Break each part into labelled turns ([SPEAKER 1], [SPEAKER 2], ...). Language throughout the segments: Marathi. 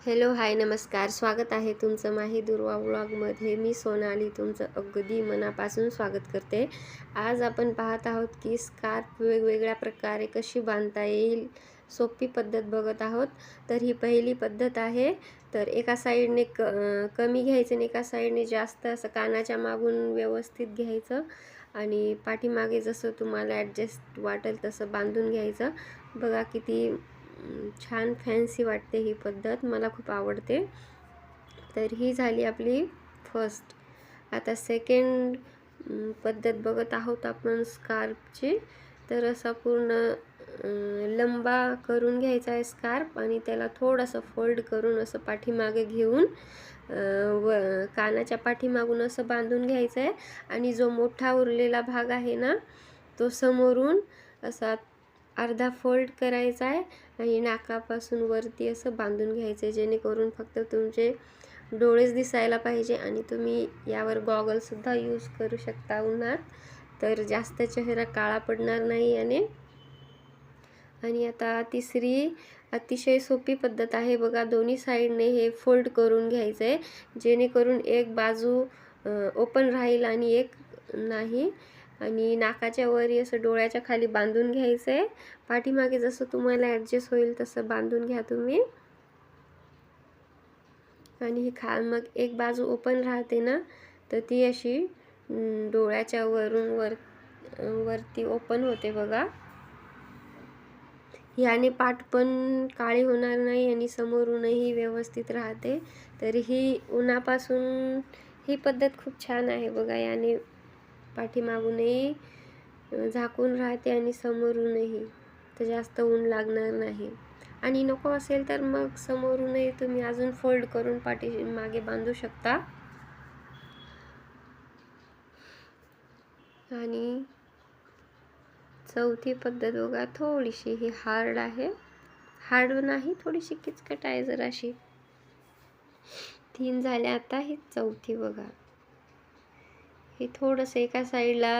[SPEAKER 1] हॅलो हाय नमस्कार. स्वागत आहे तुमचं माही दुर्वा ब्लॉगमध्ये मी सोनाली तुमचं अगदी मनापासून स्वागत करते. आज आपण पाहत आहोत की स्कार्फ वेगवेगळ्या प्रकारे कशी बांधता येईल सोपी पद्धत बघत आहोत. तर ही पहिली पद्धत आहे. तर एका साईडने क कमी घ्यायचं आणि एका साईडने जास्त असं कानाच्या मागून व्यवस्थित घ्यायचं. आणि पाठीमागे जसं तुम्हाला ॲडजस्ट वाटेल तसं बांधून घ्यायचं. बघा किती छान फॅन्सी वाटते ही पद्धत. मला खूप आवडते. तर ही झाली आपली फर्स्ट आता सेकंड पद्धत बघत आहोत आपण स्कार्फची तर असा पूर्ण लंबा करून घ्यायचा आहे स्कार्फ आणि त्याला थोडंसं फोल्ड करून असं पाठीमागे घेऊन व कानाच्या पाठीमागून असं बांधून घ्यायचं आहे. आणि जो मोठा उरलेला भाग आहे ना तो समोरून असा अर्धा फोल्ड करायचा आहे आणि नाकापासून वरती असं बांधून घ्यायचं आहे जेणेकरून फक्त तुमचे डोळेच दिसायला पाहिजे आणि तुम्ही यावर गॉगलसुद्धा यूज करू शकता उन्हात. तर जास्त चेहरा काळा पडणार नाही याने. आणि आता तिसरी अतिशय सोपी पद्धत आहे बघा दोन्ही साईडने हे फोल्ड करून घ्यायचं आहे जेणेकरून एक बाजू ओपन राहील आणि एक नाही. आणि नाकाच्या वरी असं डोळ्याच्या खाली बांधून घ्यायचं. आहे पाठीमागे जसं तुम्हाला ॲडजस्ट होईल तसं बांधून घ्या तुम्ही. आणि ही खा मग एक बाजू ओपन राहते ना तर ती अशी डोळ्याच्या वरून वर वरती ओपन होते बघा. याने पाठ पण काळी होणार नाही आणि समोरूनही व्यवस्थित राहते. तर ही उन्हापासून ही पद्धत खूप छान आहे बघा. याने पाठीमागूनही झाकून राहते आणि समोरूनही. तर जास्त ऊन लागणार नाही. आणि नको असेल तर मग समोरूनही तुम्ही अजून फोल्ड करून पाठी मागे बांधू शकता. आणि चौथी पद्धत बघा थोडीशी ही हार्ड आहे. हार्ड नाही थोडीशी किचकट आहे जराशी. तीन झाल्या आता ही चौथी बघा. हे थोडंसं एका साईडला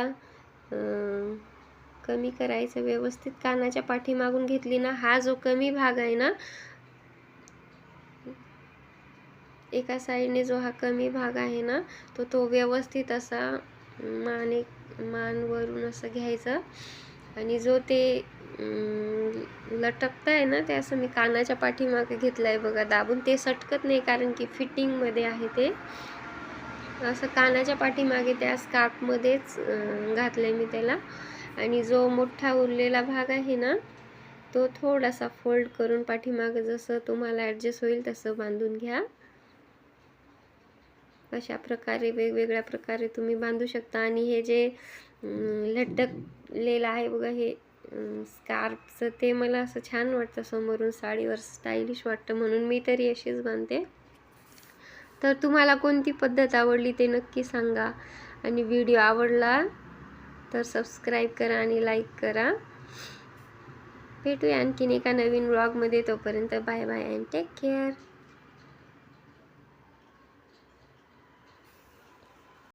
[SPEAKER 1] कमी करायचं व्यवस्थित कानाच्या पाठीमागून घेतली ना हा जो कमी भाग आहे ना एका साईडने जो हा कमी भाग आहे ना तो तो व्यवस्थित असा माने मानवरून असं घ्यायचं. आणि जो ते लटकत आहे ना ते असं मी कानाच्या पाठीमागे घेतलं आहे बघा दाबून. ते सटकत नाही कारण की फिटिंगमध्ये आहे ते. असं कानाच्या पाठीमागे त्या स्कार्फमध्येच घातलं आहे मी त्याला. आणि जो मोठा उरलेला भाग आहे ना तो थोडासा फोल्ड करून पाठीमागं जसं तुम्हाला ॲडजस्ट होईल तसं बांधून घ्या. अशा प्रकारे वेगवेगळ्या प्रकारे तुम्ही बांधू शकता. आणि हे जे लटकलेलं आहे बघा हे स्कार्फचं ते मला असं छान वाटतं समोरून. साडीवर स्टाईलिश वाटतं म्हणून मी तरी अशीच बांधते. तर तुम्हाला कोणती पद्धत आवडली ते नक्की सांगा. आणि व्हिडिओ आवडला तर सबस्क्राईब करा आणि लाईक करा. भेटूया आणखीन एका नवीन ब्लॉगमध्ये तोपर्यंत bye bye and take care